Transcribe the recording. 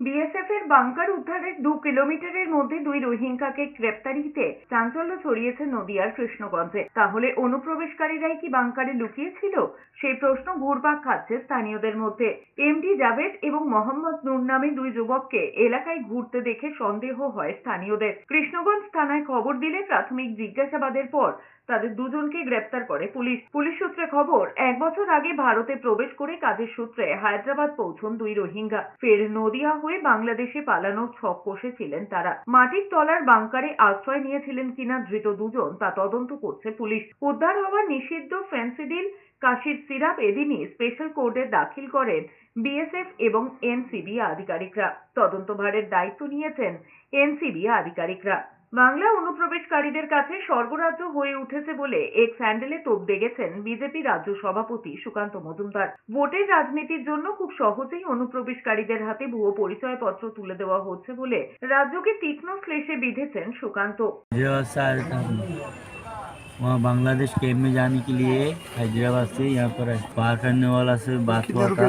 BSF এর bunker উদ্ধারের দু কিলোমিটারের মধ্যে দুই রোহিঙ্গাকে গ্রেপ্তারিতে চাঞ্চল্য ছড়িয়েছে নদিয়ার কৃষ্ণগঞ্জে। তাহলে অনুপ্রবেশকারীরাই কি বাংকারে লুকিয়েছিল? সেই প্রশ্ন ঘুরপাক খাচ্ছে স্থানীয়দের মধ্যে। এমডি জাভেদ এবং মোহাম্মদ নূর নামে দুই যুবককে এলাকায় ঘুরতে দেখে সন্দেহ হয় স্থানীয়দের। কৃষ্ণগঞ্জ থানায় খবর দিলে প্রাথমিক জিজ্ঞাসাবাদের পর তাদের দুজনকে গ্রেপ্তার করে পুলিশ। পুলিশ সূত্রে খবর, এক বছর আগে ভারতে প্রবেশ করে কাজের সূত্রে হায়দ্রাবাদ পৌঁছন দুই রোহিঙ্গা। ফের নদিয়া হয়ে বাংলাদেশে পালানোর ছক কষেছিলেন তারা। মাটির তলার বাংকারে আশ্রয় নিয়েছিলেন কিনা ধৃত দুজন, তা তদন্ত করছে পুলিশ। উদ্ধার হওয়া নিষিদ্ধ ফেন্সিডিল কাশির সিরাপ এদিনই স্পেশাল কোর্টে দাখিল করেন বিএসএফ এবং এনসিবি আধিকারিকরা। তদন্তভারের দায়িত্ব নিয়েছেন এনসিবি আধিকারিকরা। বাংলা অনুপ্রবেশকারীদের কাছে স্বর্গরাজ্য হয়ে উঠেছে বলে এক স্যান্ডেলে তোপ দেগেছেন বিজেপি রাজ্য সভাপতি সুকান্ত মজুমদার ভোটের রাজনীতির জন্য খুব সহজেই অনুপ্রবেশকারীদের হাতে ভুয়ো পরিচয়পত্র তুলে দেওয়া হচ্ছে বলে রাজ্যকে তীক্ষ্ণ শ্লেষে বিঁধেছেন সুকান্ত हैदराबाद से आया था हम। वहाँ बांग्लादेश कैम्प में जाने के लिए हैदराबाद से यहाँ पर पार करने वाला से बात हुआ था